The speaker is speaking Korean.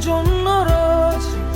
좀 멀어질